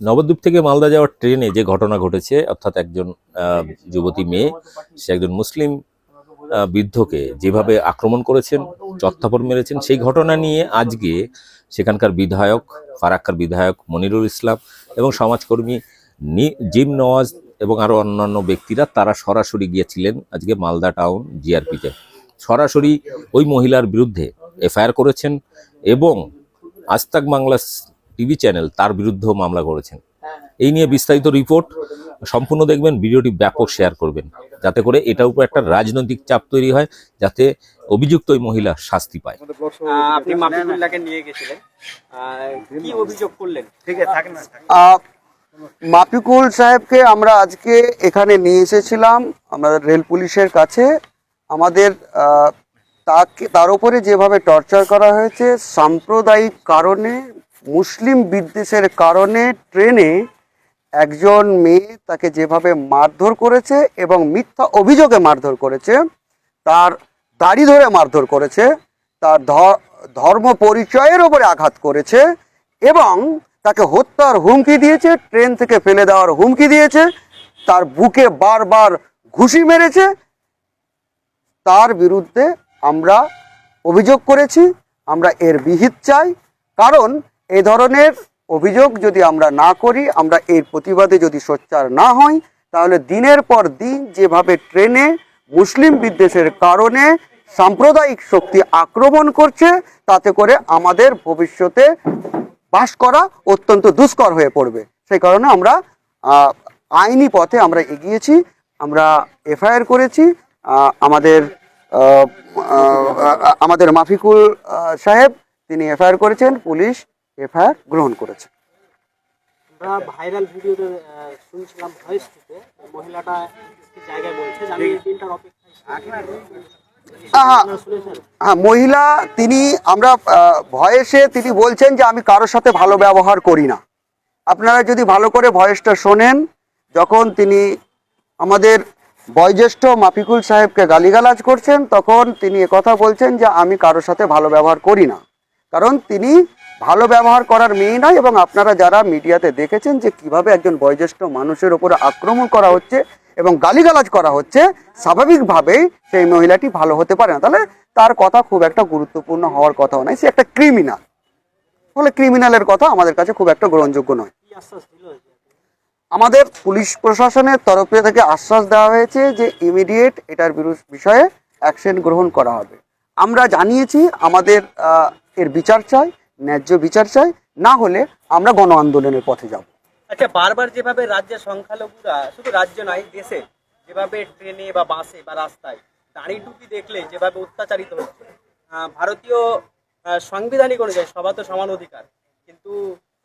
নবদ্বীপ থেকে মালদা যাওয়ার ট্রেনে যে ঘটনা ঘটেছে, অর্থাৎ একজন যুবতী মেয়ে, সে একজন মুসলিম বৃদ্ধকে যেভাবে আক্রমণ করেছেন চত্থাপর মেরেছেন, সেই ঘটনা নিয়ে আজকে সেখানকার বিধায়ক, ফারাক্কার বিধায়ক মনিরুল ইসলাম এবং সমাজকর্মী জিম নওয়াজ এবং আরও অন্যান্য ব্যক্তিরা, তারা সরাসরি গিয়েছিলেন আজকে মালদা টাউন জিআরপিতে। সরাসরি ওই মহিলার বিরুদ্ধে এফআইআর করেছেন এবং আস্তাক বাংলা টিভি চ্যানেল তার বিরুদ্ধেও মামলা করেছেন। এই নিয়ে বিস্তারিত রিপোর্ট সম্পূর্ণ দেখবেন ভিডিওটি ব্যাপক শেয়ার করবেন। যাতে করে এটার উপর একটা রাজনৈতিক চাপ তৈরি হয় যাতে অভিযুক্ত ওই মহিলা শাস্তি পায়। আপনি মাফিকুল্লাহকে নিয়ে গেছিলেন। কি অভিযোগ করলেন? আহ, মাফিকুল সাহেবকে আমরা আজকে এখানে নিয়ে এসেছিলাম আমাদের রেল পুলিশের কাছে। আমাদের তাকে তার উপরে যেভাবে টর্চার করা হয়েছে সাম্প্রদায়িক কারণে মুসলিম বিদ্বেষের কারণে ট্রেনে একজন মেয়ে তাকে যেভাবে মারধর করেছে এবং মিথ্যা অভিযোগে মারধর করেছে, তার দাড়ি ধরে মারধর করেছে, তার ধর্ম পরিচয়ের ওপরে আঘাত করেছে এবং তাকে হত্যার হুমকি দিয়েছে, ট্রেন থেকে ফেলে দেওয়ার হুমকি দিয়েছে, তার বুকে বারবার ঘুষি মেরেছে। তার বিরুদ্ধে আমরা অভিযোগ করেছি, আমরা এর বিহিত চাই, কারণ এই ধরনের অভিযোগ যদি আমরা না করি, আমরা এর প্রতিবাদে যদি সোচ্চার না হই, তাহলে দিনের পর দিন যেভাবে ট্রেনে মুসলিম বিদ্বেষের কারণে সাম্প্রদায়িক শক্তি আক্রমণ করছে, তাতে করে আমাদের ভবিষ্যতে বাস করা অত্যন্ত দুষ্কর হয়ে পড়বে। সেই কারণে আমরা আইনি পথে আমরা এগিয়েছি, আমরা এফআইআর করেছি আমাদের আমাদের মাফিকুল সাহেব, তিনি এফআইআর করেছেন, পুলিশ এফআইআর গ্রহণ করেছে। আমরা ভাইরাল ভিডিওতে শুনছিলাম ভয়েস থেকে মহিলাটা জায়গায় বলছে? আমি। আহা, আপনারা শুনেছেন? হ্যাঁ মহিলা তিনি আমরা ভয়েসে তিনি বলছেন যে আমি কারোর সাথে ভালো ব্যবহার করি না। আপনারা যদি ভালো করে ভয়েসটা শোনেন যখন তিনি আমাদের বয়োজ্যেষ্ঠ মাফিকুল সাহেবকে গালিগালাজ করছেন তখন তিনি কথা বলছেন যে আমি কারোর সাথে ভালো ব্যবহার করি না। কারণ তিনি ভালো ব্যবহার করার মেয়ে নয় এবং আপনারা যারা মিডিয়াতে দেখেছেন যে কীভাবে একজন বয়োজ্যেষ্ঠ মানুষের উপরে আক্রমণ করা হচ্ছে এবং গালিগালাজ করা হচ্ছে, স্বাভাবিকভাবেই সেই মহিলাটি ভালো হতে পারে না। তাহলে তার কথা খুব একটা গুরুত্বপূর্ণ হওয়ার কথাও নয়। সে একটা ক্রিমিনাল ফলে ক্রিমিনালের কথা আমাদের কাছে খুব একটা গ্রহণযোগ্য নয়। আমাদের পুলিশ প্রশাসনের তরফ থেকে আশ্বাস দেওয়া হয়েছে যে ইমিডিয়েট এটার বিষয়ে অ্যাকশন গ্রহণ করা হবে। আমরা জানিয়েছি, আমাদের এর বিচার চাই। ন্যায্য বিচার চাই না হলে আমরা গণ আন্দোলনের পথে যাব। আচ্ছা বারবার যেভাবে রাজ্যের সংখ্যালঘুরা শুধু রাজ্য নয় দেশে যেভাবে ট্রেনে বা বাসে বা রাস্তায় দাড়ি টুপি দেখলে যেভাবে অত্যাচারিত হচ্ছে ভারতীয় সাংবিধানিক অনুযায়ী সবার তো সমান অধিকার কিন্তু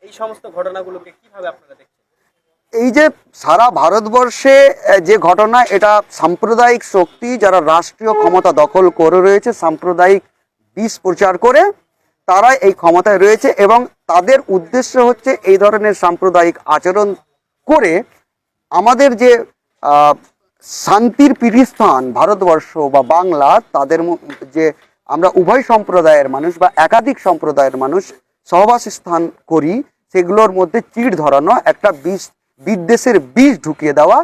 এই সমস্ত ঘটনাগুলোকে কীভাবে আপনারা দেখছেন? এই যে সারা ভারতবর্ষে যে ঘটনা এটা সাম্প্রদায়িক শক্তি যারা রাষ্ট্রীয় ক্ষমতা দখল করে রয়েছে সাম্প্রদায়িক বিষ প্রচার করে তারা এই ক্ষমতায় রয়েছে এবং তাদের উদ্দেশ্য হচ্ছে এই ধরনের সাম্প্রদায়িক আচরণ করে আমাদের যে শান্তির পীঠস্থান, ভারতবর্ষ বা বাংলা, তাদের যে আমরা উভয় সম্প্রদায়ের মানুষ বা একাধিক সম্প্রদায়ের মানুষ সহবাস স্থান করি, সেগুলোর মধ্যে চিড় ধরানো, একটা বিষ, বিদ্বেষের বিষ ঢুকিয়ে দেওয়া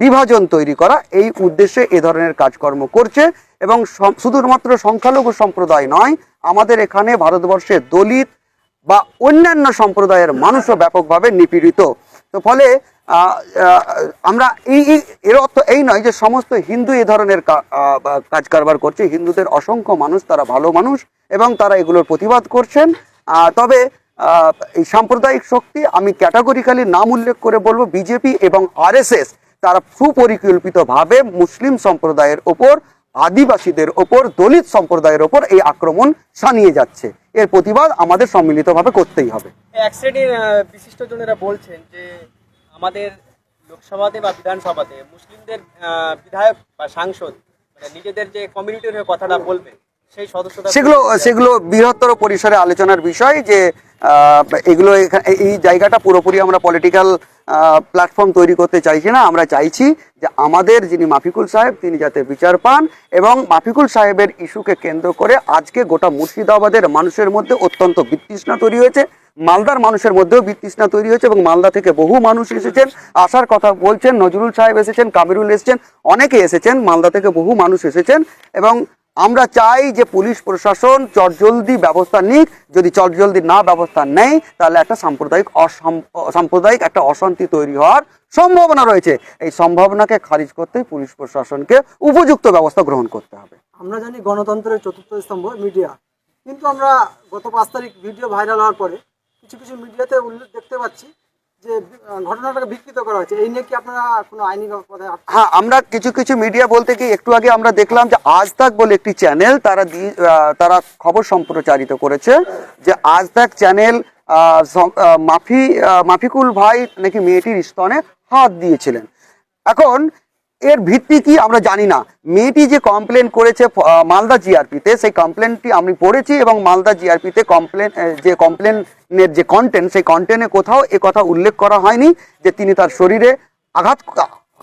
বিভাজন তৈরি করা, এই উদ্দেশ্যে এ ধরনের কাজকর্ম করছে এবং শুধুমাত্র সংখ্যালঘু সম্প্রদায় নয়, আমাদের এখানে ভারতবর্ষে দলিত বা অন্যান্য সম্প্রদায়ের মানুষও ব্যাপকভাবে নিপীড়িত। তো ফলে আমরা এই এর অর্থ এই নয় যে সমস্ত হিন্দু এ ধরনের কাজ কারবার করছে, হিন্দুদের অসংখ্য মানুষ, তারা ভালো মানুষ এবং তারা এগুলোর প্রতিবাদ করছেন। তবে এই সাম্প্রদায়িক শক্তি, আমি ক্যাটাগরিক্যালি নাম উল্লেখ করে বলব, বিজেপি এবং আরএসএস তারা সুপরিকল্পিতভাবে মুসলিম সম্প্রদায়ের ওপর আদিবাসীদের ওপর দলিত সম্প্রদায়ের ওপর এই আক্রমণ সানিয়ে যাচ্ছে। এর প্রতিবাদ আমাদের সম্মিলিতভাবে করতেই হবে। এক শ্রেণির বিশিষ্টজনেরা বলছেন যে আমাদের লোকসভাতে বা বিধানসভাতে মুসলিমদের বিধায়ক বা সাংসদ মানে নিজেদের যে কমিউনিটির হয়ে কথাটা বলবে সেই সদস্যতা সেগুলো সেগুলো বৃহত্তর পরিসরে আলোচনার বিষয় যে এগুলো এই জায়গাটা পুরোপুরি আমরা পলিটিক্যাল প্ল্যাটফর্ম তৈরি করতে চাইছি না। আমরা চাইছি যে আমাদের যিনি মাফিকুল সাহেব, তিনি যাতে বিচার পান এবং মাফিকুল সাহেবের ইস্যুকে কেন্দ্র করে আজকে গোটা মুর্শিদাবাদের মানুষের মধ্যে অত্যন্ত বিতৃষ্ণা তৈরি হয়েছে। মালদার মানুষের মধ্যেও বিতৃষ্ণা তৈরি হয়েছে এবং মালদা থেকে বহু মানুষ এসেছেন। আসার কথা বলছেন নজরুল সাহেব এসেছেন, কামিরুল এসেছেন, অনেকে এসেছেন, মালদা থেকে বহু মানুষ এসেছেন এবং আমরা চাই যে পুলিশ প্রশাসন চটজলদি ব্যবস্থা নিক। যদি চটজলদি না ব্যবস্থা নেয়, তাহলে একটা সাম্প্রদায়িক সাম্প্রদায়িক একটা অশান্তি তৈরি হওয়ার সম্ভাবনা রয়েছে। এই সম্ভাবনাকে খারিজ করতে পুলিশ প্রশাসনকে উপযুক্ত ব্যবস্থা গ্রহণ করতে হবে। আমরা জানি গণতন্ত্রের চতুর্থ স্তম্ভ মিডিয়া। কিন্তু আমরা গত পাঁচ তারিখ ভিডিও ভাইরাল হওয়ার পরে কিছু কিছু মিডিয়াতে উল্লেখ দেখতে পাচ্ছি যে ঘটনাটাকে বিকৃত করা হয়েছে, এই নিয়ে কি আপনারা কোনো আইনি হ্যাঁ আমরা কিছু কিছু মিডিয়া বলতে কি, একটু আগে আমরা দেখলাম যে আজ তাক বলে একটি চ্যানেল তারা তারা খবর সম্প্রচারিত করেছে যে আজ তাক চ্যানেল মাফি মাফিকুল ভাই নাকি মেয়েটির স্তনে হাত দিয়েছিলেন। এখন এর ভিত্তি কি আমরা জানি না। মেয়েটি যে কমপ্লেন করেছে মালদা জিআরপিতে সেই কমপ্লেনটি আমি পড়েছি এবং মালদা জিআরপিতে কমপ্লেন যে কমপ্লেনের যে কন্টেন্ট সেই কন্টেন্টে কোথাও এ কথা উল্লেখ করা হয়নি যে তিনি তার শরীরে আঘাত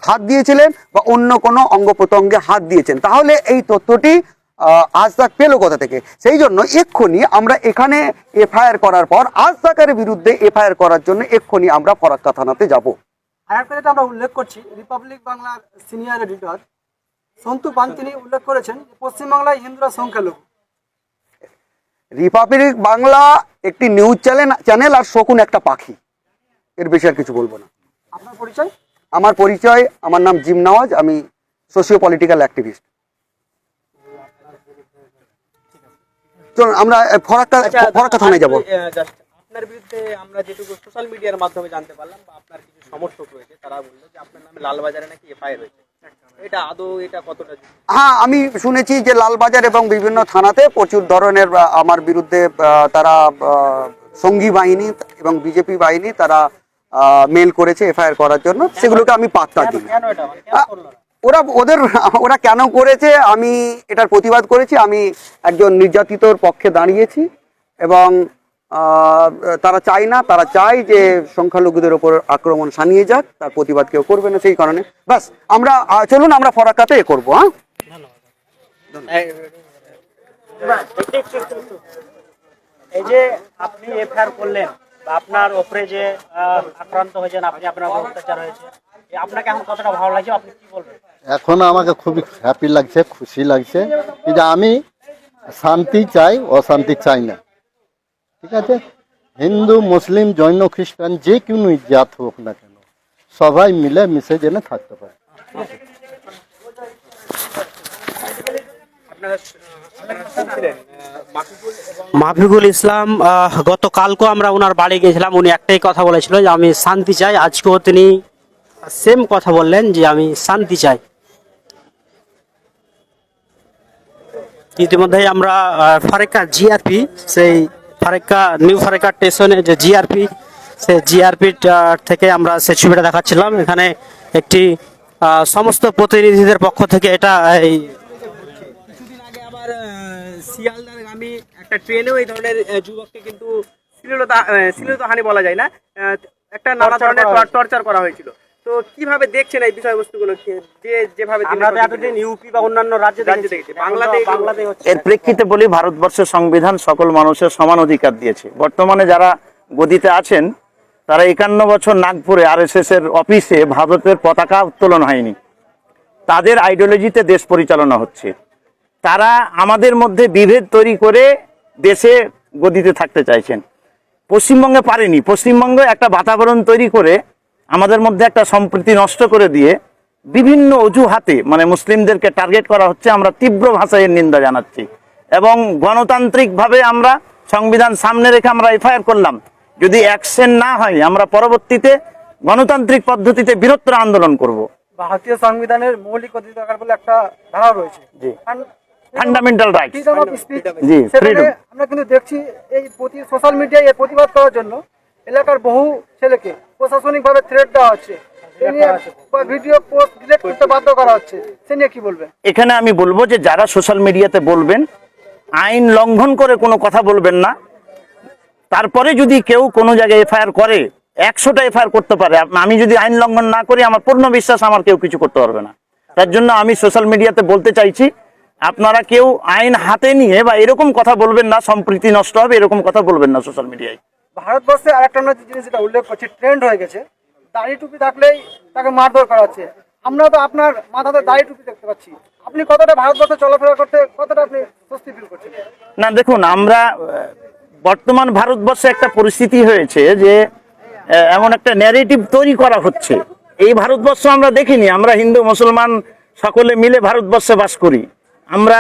হাত দিয়েছিলেন বা অন্য কোনো অঙ্গ প্রত্যঙ্গে হাত দিয়েছেন। তাহলে এই তথ্যটি আজ তাক পেল কোথা থেকে? সেই জন্য এক্ষুনি আমরা এখানে এফআইআর করার পর, আজ তাকের বিরুদ্ধে এফআইআর করার জন্য এক্ষুনি আমরা ফরাক্কা থানাতে যাব। আরেকটা যেটা আমরা উল্লেখ করছি রিপাবলিক বাংলার সিনিয়র এডিটর সন্তু পান তিনি উল্লেখ করেছেন পশ্চিমবাংলায় হিন্দুরা সংখ্যালঘু। রিপাবলিক বাংলা একটি নিউজ চ্যানেল চ্যানেল আর শকুন একটা পাখি। এর বেশি আর কিছু বলব না। আপনার পরিচয়? আমার পরিচয় আমার নাম জিম নওয়াজ আমি সোশিও পলিটিক্যাল অ্যাক্টিভিস্ট চলুন আমরা ফরাক্কা আচ্ছা ফরাক্কা থানায় যাব। আপনার বিরুদ্ধে আমরা যেটুকু সোশ্যাল মিডিয়ার মাধ্যমে জানতে পারলাম বা আপনার কিছু সমর্থক রয়েছে তারা বলল যে আপনার নামে লালবাজারে নাকি এফআইআর হয়েছে এটা আদৌ এটা কতটা হ্যাঁ আমি শুনেছি যে লালবাজার এবং বিভিন্ন থানাতে প্রচুর ধরনের আমার বিরুদ্ধে তারা সঙ্গী বাহিনী এবং বিজেপি বাহিনী তারা মেল করেছে এফআইআর করার জন্য। সেগুলোকে আমি পাত্তা দিই? ওরা ওদের ওরা কেন করেছে আমি এটার প্রতিবাদ করেছি। আমি একজন নির্যাতিতর পক্ষে দাঁড়িয়েছি এবং তারা চায় না তারা চায় যে সংখ্যালঘুদের ওপর আক্রমণ সানিয়ে যাক তার প্রতিবাদ কেউ করবে না সেই কারণে। বাস আমরা চলুন আমরা ফরাক্কাতে এ করব হ্যাঁ? এই যে আপনি এফআইআর করলেন আপনার ওপরে যে আক্রান্ত হয়েছেন আপনি আপনার অত্যাচার হয়েছে আপনাকে এখন কতটা ভালো লাগছে আপনি কি বলবেন? এখন আমাকে খুবই হ্যাপি লাগছে খুশি লাগছে। যে আমি শান্তি চাই অশান্তি চাই না। ঠিক আছে? হিন্দু মুসলিম জৈন খ্রিস্টান যে কোনো জাত হোক না কেন সবাই মিলে মিশে যেন থাকতে পারে। মাফিকুল ইসলাম গতকালকেও আমরা ওনার বাড়ি গেছিলাম উনি একটাই কথা বলেছিল যে আমি শান্তি চাই। আজকেও তিনি সেম কথা বললেন যে আমি শান্তি চাই। ইতিমধ্যেই আমরা আহ, ফারেক্কা জিআরপি সেই ফারেক্কা নিউ ফারেক্কা স্টেশনে যে জিআরপি সেই জিআরপি থেকে আমরা সে ছবিটা দেখাচ্ছিলাম। এখানে একটি সমস্ত প্রতিনিধিদের পক্ষ থেকে এটা এই কিছুদিন আগে আবার একটা ট্রেনেও এই ধরনের যুবককে কিন্তু শ্লীলতা শ্লীলতাহানি বলা যায় না। একটা নানা ধরনের টর্চার করা হয়েছিল। তো কীভাবে দেখছেন এই বিষয়বস্তুগুলো? যে যেভাবে আমরা এতদিন ইউপি বা অন্যান্য রাজ্যে দেখেছি। হচ্ছে। এর প্রেক্ষিতে বলি ভারতবর্ষের সংবিধান সকল মানুষের সমান অধিকার দিয়েছে। বর্তমানে যারা গদিতে আছেন তারা একান্ন বছর নাগপুরে আরএসএস এর অফিসে ভারতের পতাকা উত্তোলন হয়নি। তাদের আইডিওলজিতে দেশ পরিচালনা হচ্ছে। তারা আমাদের মধ্যে বিভেদ তৈরি করে দেশে গদিতে থাকতে চাইছেন। পশ্চিমবঙ্গে পারেনি। পশ্চিমবঙ্গে একটা বাতাবরণ তৈরি করে আমাদের মধ্যে একটা সম্প্রীতি নষ্ট করে দিয়ে বিভিন্ন অজুহাতে মানে মুসলিমদেরকে টার্গেট করা হচ্ছে আমরা তীব্র ভাষায় নিন্দা জানাচ্ছি। এবং গণতান্ত্রিকভাবে আমরা সংবিধান সামনে রেখে আমরা এফআইআর করলাম। যদি অ্যাকশন না হয় আমরা পরবর্তীতে গণতান্ত্রিক পদ্ধতিতে বৃহত্তর আন্দোলন করব। ভারতীয় সংবিধানের মৌলিক অধিকার বলে একটা ধারা রয়েছে। জি। ফান্ডামেন্টাল রাইট ফ্রিডম জি, freedom। আমরা কিন্তু দেখছি এই প্রতি সোশ্যাল মিডিয়ায় প্রতিবাদ করার জন্য এলাকার বহু ছেলেকে প্রশাসনিকভাবে থ্রেট দেওয়া হচ্ছে। ভিডিও পোস্ট ডিলিট করতে বাধ্য করা হচ্ছে। সে নিয়ে কি বলবেন? এখানে আমি বলব যে যারা সোশ্যাল মিডিয়াতে বলবেন আইন লঙ্ঘন করে কোনো কথা বলবেন না। তারপরে যদি কেউ কোনো জায়গায় এফআইআর করে একশোটা এফআইআর করতে পারে। আমি যদি আইন লঙ্ঘন না করি আমার পূর্ণ বিশ্বাস আমার কেউ কিছু করতে পারবে না। তার জন্য আমি সোশ্যাল মিডিয়াতে বলতে চাইছি আপনারা কেউ আইন হাতে নিয়ে বা এরকম কথা বলবেন না সম্প্রীতি নষ্ট হবে এরকম কথা বলবেন না সোশ্যাল মিডিয়ায় ভারতবর্ষে আরেকটা আমরা জিনিস যেটা উল্লেখ করছি ট্রেন্ড হয়ে গেছে, দাড়ি টুপি থাকলেই তাকে মারধর করা হচ্ছে। আমরা তো আপনার মাথাতে দাড়ি টুপি দেখতে পাচ্ছি। আপনি কতটা ভারতবর্ষে চলাফেরা করতে, কতটা আপনি স্বস্তি ফিল করছেন? না, দেখুন, আমরা বর্তমান ভারতবর্ষে একটা পরিস্থিতি হয়েছে যে এমন একটা ন্যারেটিভ তৈরি করা হচ্ছে। এই ভারতবর্ষ আমরা দেখিনি, আমরা হিন্দু, মুসলমান সকলে মিলে ভারতবর্ষে বাস করি। আমরা,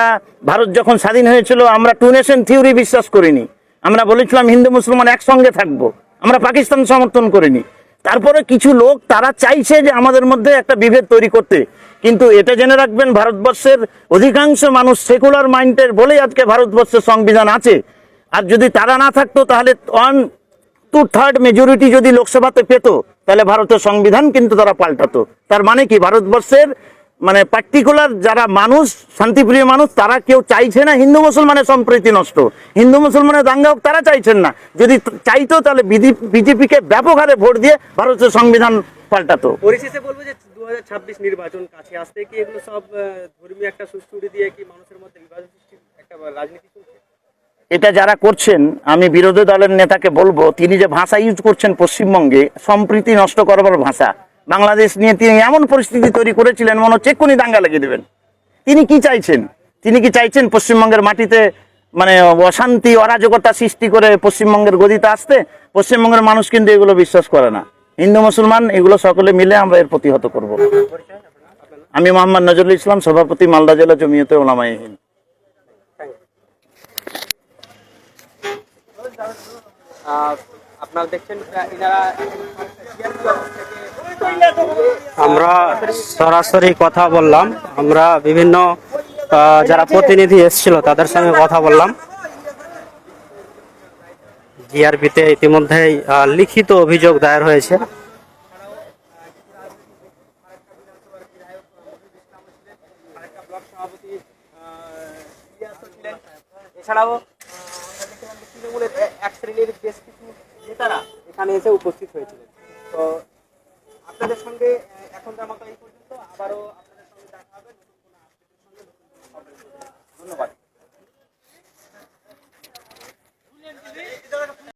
ভারত যখন স্বাধীন হয়েছিল, আমরা টু নেশন থিওরি বিশ্বাস করিনি। আমরা বলেছিলাম হিন্দু, মুসলমান একসঙ্গে থাকব। আমরা পাকিস্তান সমর্থন করিনি। তারপরে কিছু লোক, তারা চাইছে যে আমাদের মধ্যে একটা বিভেদ তৈরি করতে। কিন্তু এটা জেনে রাখবেন, ভারতবর্ষের অধিকাংশ মানুষ সেকুলার মাইন্ডের বলেই আজকে ভারতবর্ষের সংবিধান আছে। আর যদি তারা না থাকতো, তাহলে ওয়ান, টু থার্ড মেজরিটি যদি লোকসভাতে পেত, তাহলে ভারতের সংবিধান কিন্তু তারা পাল্টাতো। তার মানে কি? ভারতবর্ষের মানে পার্টিকুলার যারা মানুষ শান্তিপ্রিয় মানুষ তারা কেউ চাইছে না হিন্দু মুসলমানের সম্প্রীতি নষ্ট। হিন্দু মুসলমানের দাঙ্গা হোক তারা চাইছেন না। যদি চাইতো তাহলে বিজেপিকে ব্যাপক হারে ভোট দিয়ে ভারতের সংবিধান পাল্টাতো। পরিশেষে বলব যে দু নির্বাচন কাছে আসতে কি এগুলো সব ধর্মীয় একটা সুস্থুরি দিয়ে কি মানুষের মধ্যে বিভাজন সৃষ্টির একটা রাজনীতি চলছে? এটা যারা করছেন আমি বিরোধী দলের নেতাকে বলব তিনি যে ভাষা ইউজ করছেন পশ্চিমবঙ্গে সম্প্রীতি নষ্ট করবার ভাষা। বাংলাদেশ নিয়ে তিনি এমন পরিস্থিতি তৈরি করেছিলেন, মনে হচ্ছে এক্ষুনি দাঙ্গা লাগিয়ে দেবেন। তিনি কি চাইছেন? তিনি কি চাইছেন পশ্চিমবঙ্গের মাটিতে মানে অশান্তি, অরাজকতা সৃষ্টি করে পশ্চিমবঙ্গের গদিতে আসতে? পশ্চিমবঙ্গের মানুষ কিন্তু এগুলো বিশ্বাস করে না। হিন্দু, মুসলমান, এগুলো সকলে মিলে আমরা এর প্রতিহত করব। আমি মোহাম্মদ নজরুল ইসলাম, সভাপতি মালদা জেলা জমিয়তে ওলামাই হিন্দ। আপনারা দেখছেন আমরা সরাসরি কথা বললাম। আমরা বিভিন্ন যারা প্রতিনিধি এসেছিল তাদের সঙ্গে কথা বললাম। জিআরপিতে ইতিমধ্যেই আহ, লিখিত অভিযোগ দায়ের হয়েছে। এছাড়াও এক শ্রেণির বেশ কিছু নেতারা এখানে এসে উপস্থিত হয়েছিলেন। তো আপনাদের সঙ্গে এখন জামা এই পর্যন্ত আবারও আপনাদের সঙ্গে দেখা হবে সঙ্গে। ধন্যবাদ